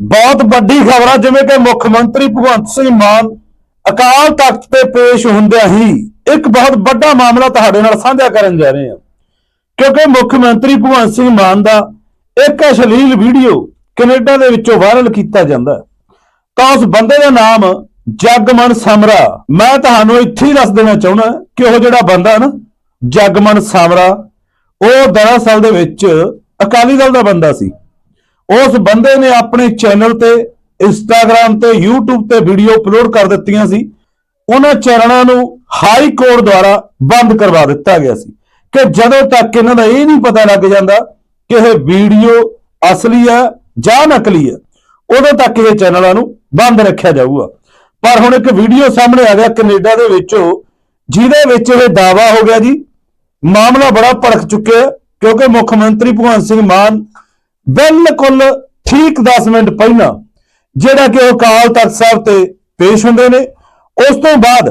ਬਹੁਤ ਵੱਡੀ ਖਬਰ ਆ, ਜਿਵੇਂ ਕਿ ਮੁੱਖ ਮੰਤਰੀ ਭਗਵੰਤ ਸਿੰਘ ਮਾਨ ਅਕਾਲ ਤਖਤ ਤੇ ਪੇਸ਼ ਹੁੰਦਿਆਂ ਹੀ ਇੱਕ ਬਹੁਤ ਵੱਡਾ ਮਾਮਲਾ ਤੁਹਾਡੇ ਨਾਲ ਸਾਂਝਾ ਕਰਨ ਜਾ ਰਹੇ ਹਾਂ। ਕਿਉਂਕਿ ਮੁੱਖ ਮੰਤਰੀ ਭਗਵੰਤ ਸਿੰਘ ਮਾਨ ਦਾ ਇੱਕ ਅਸ਼ਲੀਲ ਵੀਡੀਓ ਕੈਨੇਡਾ ਦੇ ਵਿੱਚੋਂ ਵਾਇਰਲ ਕੀਤਾ ਜਾਂਦਾ ਤਾਂ ਉਸ ਬੰਦੇ ਦਾ ਨਾਮ ਜਗਮਨ ਸਮਰਾ। ਮੈਂ ਤੁਹਾਨੂੰ ਇੱਥੇ ਹੀ ਦੱਸ ਦੇਣਾ ਚਾਹੁੰਦਾ ਕਿ ਉਹ ਜਿਹੜਾ ਬੰਦਾ ਨਾ, ਜਗਮਨ ਸਮਰਾ, ਉਹ ਦਰਅਸਲ ਦੇ ਵਿੱਚ ਅਕਾਲੀ ਦਲ ਦਾ ਬੰਦਾ ਸੀ। ਉਸ ਬੰਦੇ ਨੇ ਆਪਣੇ ਚੈਨਲ ਤੇ ਇੰਸਟਾਗ੍ਰam ਤੇ, YouTube ਤੇ ਵੀਡੀਓ ਅਪਲੋਡ ਕਰ ਦਿੱਤੀਆਂ ਸੀ। ਉਹਨਾਂ ਚੈਨਲਾਂ ਨੂੰ ਹਾਈ ਕੋਰਟ ਦੁਆਰਾ ਬੰਦ ਕਰਵਾ ਦਿੱਤਾ ਗਿਆ ਸੀ। ਕਿ ਜਦੋਂ ਤੱਕ ਇਹਨਾਂ ਦਾ ਇਹ ਨਹੀਂ ਪਤਾ ਲੱਗ ਜਾਂਦਾ ਕਿ ਇਹ ਵੀਡੀਓ ਅਸਲੀ ਹੈ ਜਾਂ ਨਕਲੀ ਹੈ, ਉਦੋਂ ਤੱਕ ਇਹ ਚੈਨਲਾਂ ਨੂੰ ਬੰਦ ਰੱਖਿਆ ਜਾਊਗਾ। ਪਰ ਹੁਣ ਇੱਕ ਵੀਡੀਓ ਸਾਹਮਣੇ ਆ ਗਿਆ ਕੈਨੇਡਾ ਦੇ ਵਿੱਚੋਂ, ਜਿਹਦੇ ਵਿੱਚ ਇਹ ਦਾਵਾ ਹੋ ਗਿਆ ਜੀ, ਮਾਮਲਾ ਬੜਾ ਭੜਕ ਚੁੱਕਿਆ ਕਿਉਂਕਿ ਮੁੱਖ ਮੰਤਰੀ ਭਗਵੰਤ ਸਿੰਘ ਮਾਨ ਬਿਲਕੁਲ ਠੀਕ 10 ਮਿੰਟ ਪਹਿਲਾਂ ਜਿਹੜਾ ਕਿ ਉਹ ਅਕਾਲ ਤਖਤ ਸਾਹਿਬ ਤੇ ਪੇਸ਼ ਹੁੰਦੇ ਨੇ, ਉਸ ਤੋਂ ਬਾਅਦ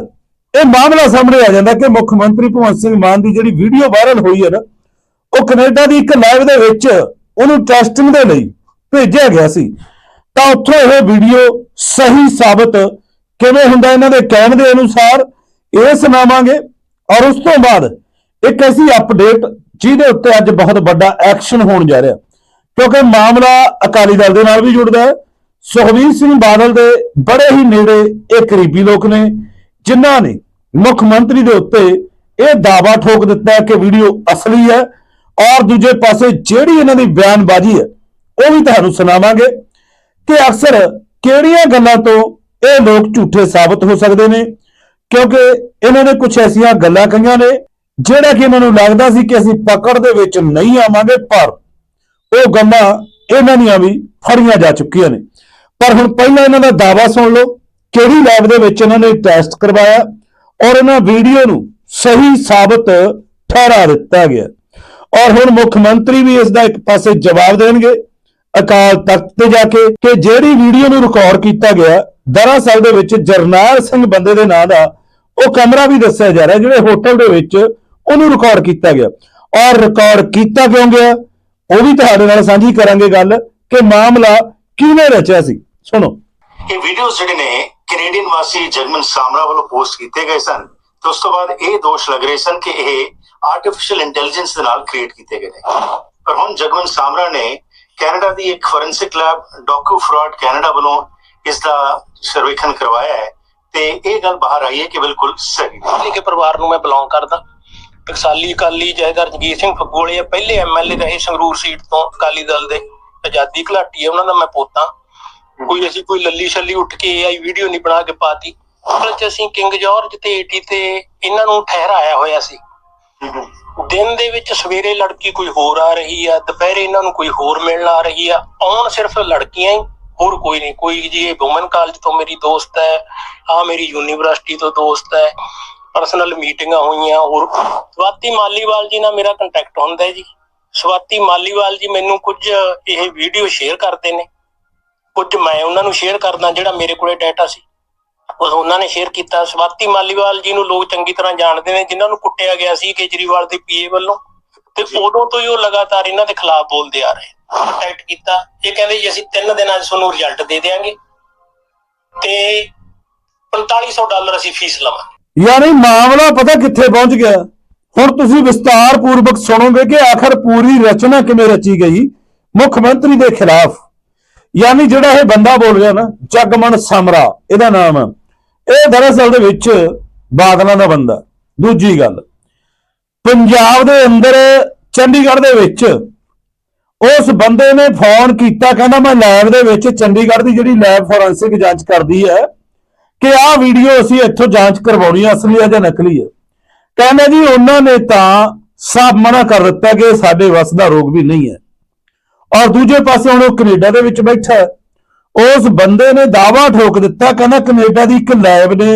ਇਹ ਮਾਮਲਾ ਸਾਹਮਣੇ ਆ ਜਾਂਦਾ ਕਿ ਮੁੱਖ ਮੰਤਰੀ ਭਗਵੰਤ ਸਿੰਘ ਮਾਨ ਦੀ ਜਿਹੜੀ ਵੀਡੀਓ ਵਾਇਰਲ ਹੋਈ ਹੈ ਨਾ, ਉਹ ਕੈਨੇਡਾ ਦੀ ਇੱਕ ਲਾਈਵ ਦੇ ਵਿੱਚ ਉਹਨੂੰ ਟੈਸਟਿੰਗ ਦੇ ਲਈ ਭੇਜਿਆ ਗਿਆ ਸੀ। ਤਾਂ ਉੱਥੋਂ ਇਹ ਵੀਡੀਓ ਸਹੀ ਸਾਬਤ ਕਿਵੇਂ ਹੁੰਦਾ ਇਹਨਾਂ ਦੇ ਕਹਿਣ ਦੇ ਅਨੁਸਾਰ ਇਹ ਸੁਣਾਵਾਂਗੇ ਔਰ ਉਸ ਤੋਂ ਬਾਅਦ ਇੱਕ ਐਸੀ ਅਪਡੇਟ ਜਿਹਦੇ ਉੱਤੇ ਅੱਜ ਬਹੁਤ ਵੱਡਾ ਐਕਸ਼ਨ ਹੋਣ ਜਾ ਰਿਹਾ। ਕਿਉਂਕਿ ਮਾਮਲਾ ਅਕਾਲੀ ਦਲ ਦੇ ਨਾਲ ਵੀ ਜੁੜਦਾ ਹੈ। ਸੁਖਬੀਰ ਸਿੰਘ ਬਾਦਲ ਦੇ ਬੜੇ ਹੀ ਨੇੜੇ ਇਹ ਕਰੀਬੀ ਲੋਕ ਨੇ, ਜਿਨ੍ਹਾਂ ਨੇ ਮੁੱਖ ਮੰਤਰੀ ਦੇ ਉੱਤੇ ਇਹ ਦਾਵਾ ਠੋਕ ਦਿੱਤਾ ਹੈ ਕਿ ਵੀਡੀਓ ਅਸਲੀ ਹੈ ਔਰ ਦੂਜੇ ਪਾਸੇ ਜਿਹੜੀ ਇਹਨਾਂ ਦੀ ਬਿਆਨਬਾਜ਼ੀ ਹੈ, ਉਹ ਵੀ ਤੁਹਾਨੂੰ ਸੁਣਾਵਾਂਗੇ ਕਿ ਅਕਸਰ ਕਿਹੜੀਆਂ ਗੱਲਾਂ ਤੋਂ ਇਹ ਲੋਕ ਝੂਠੇ ਸਾਬਤ ਹੋ ਸਕਦੇ ਨੇ, ਕਿਉਂਕਿ ਇਹਨਾਂ ਨੇ ਕੁਝ ਐਸੀਆਂ ਗੱਲਾਂ ਕਹੀਆਂ ਨੇ, ਜਿਹੜਾ ਕਿ ਇਹਨਾਂ ਨੂੰ ਲੱਗਦਾ ਸੀ ਕਿ ਅਸੀਂ ਪਕੜ ਦੇ ਵਿੱਚ ਨਹੀਂ ਆਵਾਂਗੇ, ਪਰ ਉਹ ਗੱਲਾਂ ਇਹਨਾਂ ਦੀਆਂ ਵੀ ਫੜੀਆਂ ਜਾ ਚੁੱਕੀਆਂ ਨੇ। ਪਰ ਹੁਣ ਪਹਿਲਾਂ ਇਹਨਾਂ ਦਾ ਦਾਵਾ ਸੁਣ ਲਓ, ਕਿਹੜੀ ਲੈਬ ਦੇ ਵਿੱਚ ਇਹਨਾਂ ਨੇ ਟੈਸਟ ਕਰਵਾਇਆ ਔਰ ਇਹਨਾਂ ਵੀਡੀਓ ਨੂੰ ਸਹੀ ਸਾਬਤ ਠਹਿਰਾ ਦਿੱਤਾ ਗਿਆ। ਔਰ ਹੁਣ ਮੁੱਖ ਮੰਤਰੀ ਵੀ ਇਸ ਦਾ ਇੱਕ ਪਾਸੇ ਜਵਾਬ ਦੇਣਗੇ, ਅਕਾਲ ਤਖਤ ਤੇ ਜਾ ਕੇ ਕਿ ਜਿਹੜੀ ਵੀਡੀਓ ਨੂੰ ਰਿਕਾਰਡ ਕੀਤਾ ਗਿਆ, ਦਰਅਸਲ ਦੇ ਵਿੱਚ ਜਰਨੈਲ ਸਿੰਘ ਬੰਦੇ ਦੇ ਨਾਂ ਦਾ ਉਹ ਕਮਰਾ ਵੀ ਦੱਸਿਆ ਜਾ ਰਿਹਾ, ਜਿਹੜੇ ਹੋਟਲ ਦੇ ਵਿੱਚ ਉਹਨੂੰ ਰਿਕਾਰਡ ਕੀਤਾ ਗਿਆ। ਔਰ ਰਿਕਾਰਡ ਕੀਤਾ ਕਿਉਂ ਗਿਆ? ਉਹ ਵੀ ਤੁਹਾਡੇ ਨਾਲ ਸਾਂਝੀ ਕਰਾਂਗੇ ਗੱਲ ਕਿ ਮਾਮਲਾ ਕਿਹਨੇ ਰਚਿਆ ਸੀ। ਸੁਣੋ। ਇਹ ਵੀਡੀਓਜ਼ ਜਿਹੜੇ ਨੇ ਕੈਨੇਡੀਅਨ ਵਾਸੀ ਜਗਮਨ ਸਾਮਰਾ ਵੱਲੋਂ ਪੋਸਟ ਕੀਤੇ ਗਏ ਸਨ ਤੇ ਉਸ ਤੋਂ ਬਾਅਦ ਇਹ ਦੋਸ਼ ਲੱਗ ਰਹੇ ਸਨ ਕਿ ਇਹ ਆਰਟੀਫੀਸ਼ੀਅਲ ਇੰਟੈਲੀਜੈਂਸ ਦੇ ਨਾਲ ਕ੍ਰੀਏਟ ਕੀਤੇ ਗਏ ਨੇ। ਪਰ ਹੁਣ ਜਗਮਨ ਸਾਮਰਾ ਨੇ ਕੈਨੇਡਾ ਦੀ ਇੱਕ ਫੋਰੈਂਸਿਕ ਲੈਬ ਡਾਕੂ ਫਰਾਡ ਕੈਨੇਡਾ ਵੱਲੋਂ ਇਸ ਦਾ ਸਰਵੇਖਣ ਕਰਵਾਇਆ ਹੈ ਤੇ ਇਹ ਗੱਲ ਬਾਹਰ ਆਈ ਹੈ ਕਿ ਬਿਲਕੁਲ ਸਹੀ ਹੈ। ਕੇ ਪਰਿਵਾਰ ਨੂੰ ਮੈਂ ਬਿਲੋਂਗ ਕਰਦਾ। ਟਕਸਾਲੀ ਅਕਾਲੀ ਜਥੇਦਾਰ ਜਗੀਰ ਸਿੰਘ ਫਗੋਲੇ ਪਹਿਲੇ ਐਮਐਲਏ ਰਹੇ ਸੰਗਰੂਰ ਸੀਟ ਤੋਂ ਅਕਾਲੀ ਦਲ ਦੇ, ਆਜ਼ਾਦੀ ਘਲਾਟੀ ਹੈ ਉਹਨਾਂ ਦਾ ਮੈਂ ਪੋਤਾ। ਕੋਈ ਅਸੀਂ ਕੋਈ ਲੱਲੀ ਛੱਲੀ ਉੱਠ ਕੇ ਆਈ ਵੀਡੀਓ ਨਹੀਂ ਬਣਾ ਕੇ ਪਾਤੀ। ਅਸਲ 'ਚ ਅਸੀਂ ਕਿੰਗ ਜਾਰਜ ਤੇ ਏਟੀ ਤੇ ਇਹਨਾਂ ਨੂੰ ਠਹਿਰਾਇਆ ਹੋਇਆ ਸੀ। ਦਿਨ ਦੇ ਵਿੱਚ ਸਵੇਰੇ ਲੜਕੀ ਕੋਈ ਹੋਰ ਆ ਰਹੀ ਆ, ਦੁਪਹਿਰੇ ਇਹਨਾਂ ਨੂੰ ਕੋਈ ਹੋਰ ਮਿਲਣ ਆ ਰਹੀ ਆ। ਆਉਣ ਸਿਰਫ ਲੜਕੀਆਂ ਹੀ, ਹੋਰ ਕੋਈ ਨਹੀਂ। ਕੋਈ ਜੀ ਇਹ ਵੂਮਨ ਕਾਲਜ ਤੋਂ ਮੇਰੀ ਦੋਸਤ ਹੈ ਆ ਮੇਰੀ ਯੂਨੀਵਰਸਿਟੀ ਤੋਂ ਦੋਸਤ ਹੈ। ਪਰਸਨਲ ਮੀਟਿੰਗਾਂ ਹੋਈਆਂ ਹੋਰ ਸਵਾਤੀ ਮਾਲੀਵਾਲ ਜੀ ਨਾਲ ਮੇਰਾ ਕੰਟੈਕਟ ਹੁੰਦਾ ਹੈ ਜੀ। ਸਵਾਤੀ ਮਾਲੀਵਾਲ ਜੀ ਮੈਨੂੰ ਕੁਝ ਇਹ ਵੀਡੀਓ ਸ਼ੇਅਰ ਕਰਦੇ ਨੇ। ਕੁਝ ਮੈਂ ਉਹਨਾਂ ਨੂੰ ਸ਼ੇਅਰ ਕਰਦਾ ਜਿਹੜਾ ਮੇਰੇ ਕੋਲੇ ਡਾਟਾ ਸੀ। ਉਹ ਉਹਨਾਂ ਨੇ ਸ਼ੇਅਰ ਕੀਤਾ। ਸਵਾਤੀ ਮਾਲੀਵਾਲ ਜੀ ਨੂੰ ਲੋਕ ਚੰਗੀ ਤਰ੍ਹਾਂ ਜਾਣਦੇ ਨੇ ਜਿਨ੍ਹਾਂ ਨੂੰ ਕੁੱਟਿਆ ਗਿਆ ਸੀ ਕੇਜਰੀਵਾਲ ਦੇ ਪੀਏ ਵੱਲੋਂ। ਤੇ ਉਦੋਂ ਤੋਂ ਹੀ ਉਹ ਲਗਾਤਾਰ ਇਹਨਾਂ ਦੇ ਖਿਲਾਫ ਬੋਲਦੇ ਆ ਰਹੇ ਕੰਟੈਕਟ ਕੀਤਾ। ਇਹ ਕਹਿੰਦੇ ਜੀ ਅਸੀਂ 3 ਦਿਨਾਂ 'ਚ ਤੁਹਾਨੂੰ ਰਿਜ਼ਲਟ ਦੇ ਦੇਵਾਂਗੇ ਤੇ 4500 ਡਾਲਰ ਅਸੀਂ ਫੀਸ ਲਵਾਂਗੇ। ਯਾਨੀ ਮਾਮਲਾ ਪਤਾ ਕਿੱਥੇ ਪਹੁੰਚ ਗਿਆ? ਹੁਣ ਤੁਸੀਂ ਵਿਸਤਾਰ ਪੂਰਵਕ ਸੁਣੋਗੇ ਕਿ ਆਖਰ ਪੂਰੀ ਰਚਨਾ ਕਿਵੇਂ ਰਚੀ ਗਈ, ਮੁੱਖ ਮੰਤਰੀ ਦੇ ਖਿਲਾਫ। ਯਾਨੀ ਜਿਹੜਾ ਇਹ ਬੰਦਾ ਬੋਲ ਰਿਹਾ ਨਾ, ਜਗਮਨ ਸਮਰਾ, ਇਹਦਾ ਨਾਮ। ਹੈ ਇਹ ਦਰਅਸਲ ਦੇ ਵਿੱਚ ਬਾਦਲਾਂ ਦਾ ਬੰਦਾ। ਦੂਜੀ ਗੱਲ, ਪੰਜਾਬ ਦੇ ਅੰਦਰ ਚੰਡੀਗੜ੍ਹ ਦੇ ਵਿੱਚ ਉਸ ਬੰਦੇ ਨੇ ਫੋਨ ਕੀਤਾ, ਕਹਿੰਦਾ ਮੈਂ ਲੈਬ ਦੇ ਵਿੱਚ ਚੰਡੀਗੜ੍ਹ ਦੀ ਜਿਹੜੀ ਲੈਬ ਫੋਰੈਂਸਿਕ ਜਾਂਚ ਕਰਦੀ ਹੈ ਕਿ ਆਹ ਵੀਡੀਓ ਅਸੀਂ ਇੱਥੋਂ ਜਾਂਚ ਕਰਵਾਉਣੀ ਹੈ ਅਸਲੀ ਹੈ ਜਾਂ ਨਕਲੀ ਹੈ ਕਹਿੰਦਾ ਜੀ, ਉਹਨਾਂ ਨੇ ਤਾਂ ਸਾਫ਼ ਮਨਾ ਕਰ ਦਿੱਤਾ ਕਿ ਸਾਡੇ ਵੱਸ ਦਾ ਰੋਗ ਵੀ ਨਹੀਂ ਹੈ। ਔਰ ਦੂਜੇ ਪਾਸੇ ਹੁਣ ਉਹ ਕੈਨੇਡਾ ਦੇ ਵਿੱਚ ਬੈਠਾ ਉਸ ਬੰਦੇ ਨੇ ਦਾਵਾ ਠੋਕ ਦਿੱਤਾ, ਕਹਿੰਦਾ ਕੈਨੇਡਾ ਦੀ ਇੱਕ ਲੈਬ ਨੇ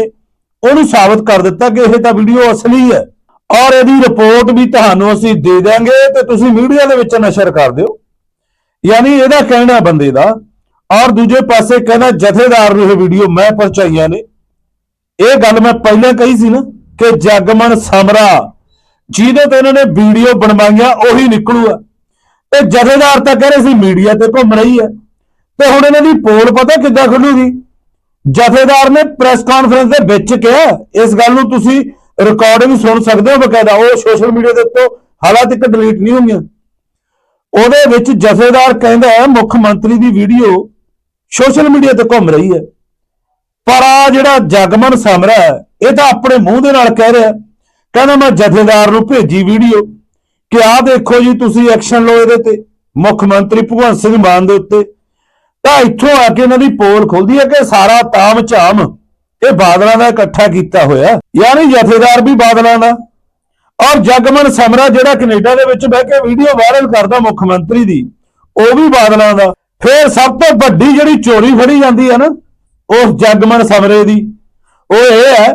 ਉਹਨੂੰ ਸਾਬਤ ਕਰ ਦਿੱਤਾ ਕਿ ਇਹ ਤਾਂ ਵੀਡੀਓ ਅਸਲੀ ਹੈ। ਔਰ ਇਹਦੀ ਰਿਪੋਰਟ ਵੀ ਤੁਹਾਨੂੰ ਅਸੀਂ ਦੇ ਦਿਆਂਗੇ ਤੇ ਤੁਸੀਂ ਮੀਡੀਆ ਦੇ ਵਿੱਚ ਨਸ਼ਰ ਕਰ ਦਿਓ। ਯਾਨੀ ਇਹਦਾ ਕਹਿਣਾ ਬੰਦੇ ਦਾ ਔਰ ਦੂਜੇ ਪਾਸੇ ਕਹਿੰਦਾ ਜਥੇਦਾਰ ਨੂੰ ਇਹ ਵੀਡੀਓ ਮੈਂ ਪਹੁੰਚਾਈਆਂ ਨੇ। ਇਹ ਗੱਲ ਮੈਂ ਪਹਿਲਾਂ ਕਹੀ ਸੀ ਨਾ ਕਿ ਜਗਮਨ ਸਮਰਾ, ਜਿਹਦੇ ਤੇ ਇਹਨਾਂ ਨੇ ਵੀਡੀਓ ਬਣਵਾਈਆਂ, ਉਹੀ ਨਿਕਲੂਗਾ। ਤੇ ਜਥੇਦਾਰ ਤਾਂ ਕਹਿ ਰਹੇ ਸੀ ਮੀਡੀਆ ਤੇ ਘੁੰਮ ਰਹੀ ਹੈ। ਤੇ ਹੁਣ ਇਹਨਾਂ ਦੀ ਪੋਲ ਪਤਾ ਕਿੱਦਾਂ ਖੁੱਲੂਗੀ? ਜਥੇਦਾਰ ਨੇ ਪ੍ਰੈਸ ਕਾਨਫਰੰਸ ਦੇ ਵਿੱਚ ਕਿਹਾ, ਇਸ ਗੱਲ ਨੂੰ ਤੁਸੀਂ ਰਿਕਾਰਡਿੰਗ ਸੁਣ ਸਕਦੇ ਹੋ ਬਕਾਇਦਾ, ਉਹ ਸੋਸ਼ਲ ਮੀਡੀਆ ਦੇ ਉੱਤੇ ਹਾਲਾਂਕਿ ਤੱਕ ਡਿਲੀਟ ਨਹੀਂ ਹੋਈਆਂ। ਉਹਦੇ ਵਿੱਚ ਜਥੇਦਾਰ ਕਹਿੰਦਾ ਹੈ ਮੁੱਖ ਮੰਤਰੀ ਦੀ ਵੀਡੀਓ ਸੋਸ਼ਲ ਮੀਡੀਆ ਤੇ ਘੁੰਮ ਰਹੀ ਹੈ। ਪਰ ਆ ਜਿਹੜਾ ਜਗਮਨ ਸਮਰਾ ਇਹ ਤਾਂ ਆਪਣੇ ਮੂੰਹ ਦੇ ਨਾਲ ਕਹਿ ਰਿਹਾ। ਕਹਿੰਦਾ ਮੈਂ ਜਥੇਦਾਰ ਨੂੰ ਭੇਜੀ ਵੀਡੀਓ ਕਿ ਆਹ ਦੇਖੋ ਜੀ, ਤੁਸੀਂ ਐਕਸ਼ਨ ਲਓ ਇਹਦੇ ਤੇ। ਮੁੱਖ ਮੰਤਰੀ ਭਗਵੰਤ ਸਿੰਘ ਮਾਨ ਦੇ ਉੱਤੇ। ਤਾਂ ਇੱਥੋਂ ਆ ਕੇ ਇਹਨਾਂ ਦੀ ਪੋਲ ਖੁੱਲਦੀ ਹੈ ਕਿ ਸਾਰਾ ਤਾਮ ਝਾਮ ਇਹ ਬਾਦਲਾਂ ਦਾ ਇਕੱਠਾ ਕੀਤਾ ਹੋਇਆ। ਯਾਨੀ ਜਥੇਦਾਰ ਵੀ ਬਾਦਲਾਂ ਦਾ। ਔਰ ਜਗਮਨ ਸਮਰਾ ਜਿਹੜਾ ਕੈਨੇਡਾ ਦੇ ਵਿੱਚ ਬਹਿ ਕੇ ਵੀਡੀਓ ਵਾਇਰਲ ਕਰਦਾ ਮੁੱਖ ਮੰਤਰੀ ਦੀ, ਉਹ ਵੀ ਬਾਦਲਾਂ ਦਾ। ਫਿਰ ਸਭ ਤੋਂ ਵੱਡੀ ਜਿਹੜੀ ਚੋਰੀ ਫੜੀ ਜਾਂਦੀ ਹੈ ਨਾ, ਉਸ ਜਗਮਨ ਸਮਰੇ ਦੀ। ਉਹ ਇਹ ਹੈ,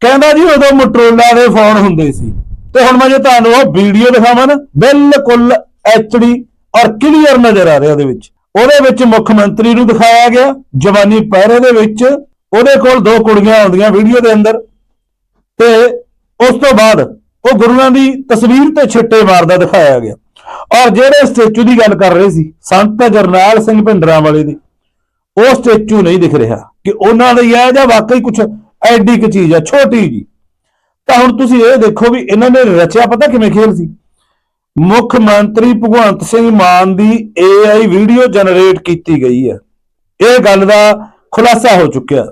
ਕਹਿੰਦਾ ਜੀ ਉਦੋਂ ਮੋਟਰੋਲਾ ਦੇ ਫੋਨ ਹੁੰਦੇ ਸੀ। ਤੇ ਹੁਣ ਮੈਂ ਜੇ ਤੁਹਾਨੂੰ ਉਹ ਵੀਡੀਓ ਦਿਖਾਵਾਂ ਨਾ, ਬਿਲਕੁਲ ਐਚਡੀ ਔਰ ਕਲੀਅਰ ਨਜ਼ਰ ਆ ਰਿਹਾ ਉਹਦੇ ਵਿੱਚ। ਉਹਦੇ ਵਿੱਚ ਮੁੱਖ ਮੰਤਰੀ ਨੂੰ ਦਿਖਾਇਆ ਗਿਆ, ਜਵਾਨੀ ਪਹਿਰੇ ਦੇ ਵਿੱਚ। ਉਹਦੇ ਕੋਲ ਦੋ ਕੁੜੀਆਂ ਆਉਂਦੀਆਂ ਵੀਡੀਓ ਦੇ ਅੰਦਰ। ਤੇ ਉਸ ਤੋਂ ਬਾਅਦ ਉਹ ਗੁਰੂਆਂ ਦੀ ਤਸਵੀਰ ਤੇ ਛਿੱਟੇ ਮਾਰਦਾ ਦਿਖਾਇਆ ਗਿਆ। ਔਰ ਜਿਹੜੇ ਸਟੈਚੂ ਦੀ ਗੱਲ ਕਰ ਰਹੇ ਸੀ, ਸੰਤ ਜਰਨੈਲ ਸਿੰਘ ਭਿੰਡਰਾਂ ਵਾਲੇ ਦੀ, ਉਹ ਸਟੈਚੂ ਨਹੀਂ ਦਿਖ ਰਿਹਾ ਕਿ ਉਹਨਾਂ ਲਈ ਹੈ ਜਾਂ ਵਾਕਈ ਕੁਝ ਐਡੀ ਕੁ ਚੀਜ਼ ਹੈ, ਛੋਟੀ ਜੀ। ਤਾਂ ਹੁਣ ਤੁਸੀਂ ਇਹ ਦੇਖੋ ਵੀ ਇਹਨਾਂ ਨੇ ਰਚਿਆ ਪਤਾ ਕਿਵੇਂ ਖੇਲ ਸੀ? ਮੁੱਖ ਮੰਤਰੀ ਭਗਵੰਤ ਸਿੰਘ ਮਾਨ ਦੀ AI ਵੀਡੀਓ ਜਨਰੇਟ ਕੀਤੀ ਗਈ ਹੈ। ਇਹ ਗੱਲ ਦਾ ਖੁਲਾਸਾ ਹੋ ਚੁੱਕਿਆ।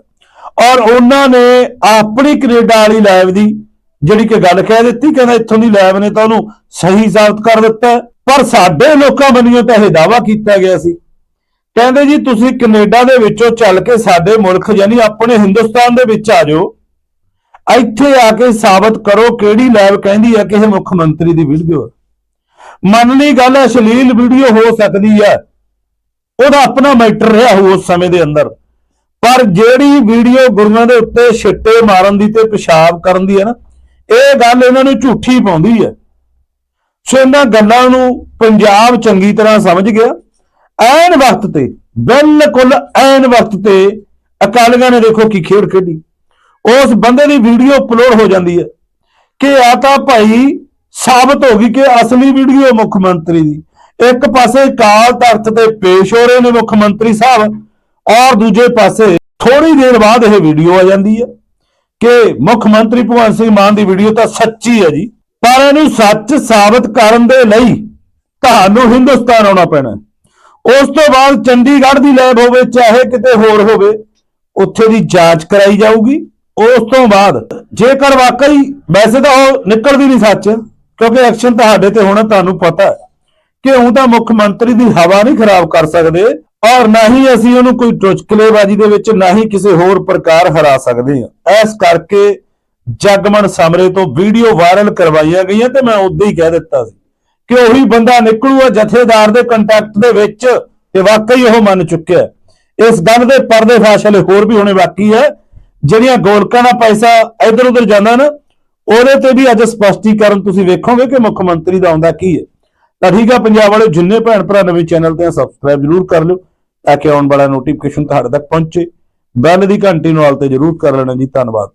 ਔਰ ਉਹਨਾਂ ਨੇ ਆਪਣੀ ਕੈਨੇਡਾ ਵਾਲੀ ਲਾਈਵ ਦੀ ਜਿਹੜੀ ਕਿ ਗੱਲ ਕਹਿ ਦਿੱਤੀ, ਕਹਿੰਦਾ ਇੱਥੋਂ ਦੀ ਲੈਬ ਨੇ ਤਾਂ ਉਹਨੂੰ ਸਹੀ ਸਾਬਤ ਕਰ ਦਿੱਤਾ ਪਰ ਸਾਡੇ ਲੋਕਾਂ ਵੱਲੋਂ ਤਾਂ ਇਹ ਦਾਵਾ ਕੀਤਾ ਗਿਆ ਸੀ। ਕਹਿੰਦੇ ਜੀ, ਤੁਸੀਂ ਕੈਨੇਡਾ ਦੇ ਵਿੱਚੋਂ ਚੱਲ ਕੇ ਸਾਡੇ ਮੁਲਕ ਯਾਨੀ ਆਪਣੇ ਹਿੰਦੁਸਤਾਨ ਦੇ ਵਿੱਚ ਆ ਜਾਓ। ਇੱਥੇ ਆ ਕੇ ਸਾਬਤ ਕਰੋ ਕਿਹੜੀ ਲੈਬ ਕਹਿੰਦੀ ਹੈ ਕਿ ਇਹ ਮੁੱਖ ਮੰਤਰੀ ਦੀ ਵੀਡੀਓ ਹੈ। ਲਈ ਗੱਲ ਹੈ, ਅਸ਼ਲੀਲ ਵੀਡੀਓ ਹੋ ਸਕਦੀ ਹੈ। ਉਹਦਾ ਆਪਣਾ ਮੈਟਰ ਰਿਹਾ ਹੋ ਉਸ ਸਮੇਂ ਦੇ ਅੰਦਰ। ਪਰ ਜਿਹੜੀ ਵੀਡੀਓ ਗੁਰੂਆਂ ਦੇ ਉੱਤੇ ਛਿੱਟੇ ਮਾਰਨ ਦੀ ਤੇ ਪਿਸ਼ਾਬ ਕਰਨ ਦੀ ਹੈ ਨਾ ਇਹ ਗੱਲ ਇਹਨਾਂ ਨੂੰ ਝੂਠੀ ਪਾਉਂਦੀ ਹੈ। ਸੋ ਇਹਨਾਂ ਗੱਲਾਂ ਨੂੰ ਪੰਜਾਬ ਚੰਗੀ ਤਰ੍ਹਾਂ ਸਮਝ ਗਿਆ। ਐਨ ਵਕਤ ਤੇ, ਬਿਲਕੁਲ ਐਨ ਵਕਤ ਤੇ ਅਕਾਲੀਆਂ ਨੇ ਦੇਖੋ ਕੀ ਖੇਡ ਖੇਡੀ। ਉਸ ਬੰਦੇ ਦੀ ਵੀਡੀਓ ਅਪਲੋਡ ਹੋ ਜਾਂਦੀ ਹੈ ਕਿ ਆ ਤਾਂ ਭਾਈ ਸਾਬਤ ਹੋ ਗਈ ਕਿ ਅਸਲੀ ਵੀਡੀਓ ਮੁੱਖ ਮੰਤਰੀ ਦੀ। ਇੱਕ ਪਾਸੇ ਕਾਲ ਤਖਤ ਤੇ ਪੇਸ਼ ਹੋ ਰਹੇ ਨੇ ਮੁੱਖ ਮੰਤਰੀ ਸਾਹਿਬ ਔਰ ਦੂਜੇ ਪਾਸੇ ਥੋੜੀ ਦੇਰ ਬਾਅਦ ਇਹ ਵੀਡੀਓ ਆ ਜਾਂਦੀ ਹੈ। ਕਿ ਮੁੱਖ ਮੰਤਰੀ ਭਗਵੰਤ ਸਿੰਘ ਮਾਨ ਦੀ ਵੀਡੀਓ ਤਾਂ ਸੱਚੀ ਹੈ ਜੀ, ਪਰ ਇਹਨੂੰ ਸੱਚ ਸਾਬਤ ਕਰਨ ਦੇ ਲਈ ਤੁਹਾਨੂੰ ਹਿੰਦੁਸਤਾਨ ਆਉਣਾ ਪੈਣਾ ਉਸ ਤੋਂ ਬਾਅਦ ਚੰਡੀਗੜ੍ਹ ਦੀ ਲੈਬ ਹੋਵੇ, ਚਾਹੇ ਕਿਤੇ ਹੋਰ ਹੋਵੇ, ਉੱਥੇ ਦੀ ਜਾਂਚ ਕਰਾਈ ਜਾਊਗੀ। ਉਸ ਤੋਂ ਬਾਅਦ ਜੇਕਰ ਵਾਕਈ ਵੈਸੇ ਤਾਂ ਉਹ ਨਿਕਲਦੀ ਨਹੀਂ ਸੱਚ, ਕਿਉਂਕਿ ਐਕਸ਼ਨ ਤੁਹਾਡੇ ਤੇ ਹੋਣਾ, ਤੁਹਾਨੂੰ ਪਤਾ ਹੈ ਕਿ ਉਹ ਤਾਂ ਮੁੱਖ ਮੰਤਰੀ ਦੀ ਹਵਾ ਨਹੀਂ ਖਰਾਬ ਕਰ ਸਕਦੇ। ਔਰ ਨਾ ਹੀ ਅਸੀਂ ਉਹਨੂੰ ਕੋਈ ਚੁਟਕਲੇਬਾਜ਼ੀ ਦੇ ਵਿੱਚ, ਨਾ ਹੀ ਕਿਸੇ ਹੋਰ ਪ੍ਰਕਾਰ ਹਰਾ ਸਕਦੇ ਹਾਂ। ਇਸ ਕਰਕੇ ਜਗਮਨ ਸਮਰੇ ਤੋਂ ਵੀਡੀਓ ਵਾਇਰਲ ਕਰਵਾਈਆਂ ਗਈਆਂ ਤੇ ਮੈਂ ਉਦੋਂ ਹੀ ਕਹਿ ਦਿੱਤਾ ਸੀ ਕਿ ਉਹੀ ਬੰਦਾ ਨਿਕਲੂਗਾ ਜਥੇਦਾਰ ਦੇ ਕੰਟੈਕਟ ਦੇ ਵਿੱਚ ਤੇ ਵਾਕਈ ਉਹ ਮੰਨ ਚੁੱਕਿਆ ਇਸ ਗੱਲ ਦੇ ਪਰਦੇ ਫਾਸ਼ ਹਲੇ ਹੋਰ ਵੀ ਹੋਣੇ ਬਾਕੀ ਹੈ। ਜਿਹੜੀਆਂ ਗੋਲਕਾਂ ਦਾ ਪੈਸਾ ਇੱਧਰ ਉੱਧਰ ਜਾਂਦਾ ਨਾ, ਉਹਦੇ ਤੇ ਵੀ ਅੱਜ ਸਪਸ਼ਟੀਕਰਨ ਤੁਸੀਂ ਵੇਖੋਗੇ ਕਿ ਮੁੱਖ ਮੰਤਰੀ ਦਾ ਆਉਂਦਾ ਕੀ ਹੈ। ਤਾਂ ਠੀਕ ਆ, ਪੰਜਾਬ ਵਾਲੇ ਜਿੰਨੇ ਭੈਣ ਭਰਾ ਨਵੇਂ ਚੈਨਲ ਤੇ ਸਬਸਕ੍ਰਾਈਬ ਜਰੂਰ ਕਰ ਲਿਓ। ਤਾਂ ਕਿ ਆਉਣ ਵਾਲਾ ਨੋਟੀਫਿਕੇਸ਼ਨ ਤੁਹਾਡੇ ਤੱਕ ਪਹੁੰਚੇ। ਬੈਲ ਦੀ ਘੰਟੀ ਨੂੰ ਆਲ ਤੇ ਜਰੂਰ ਕਰ ਲੈਣਾ ਜੀ, ਧੰਨਵਾਦ।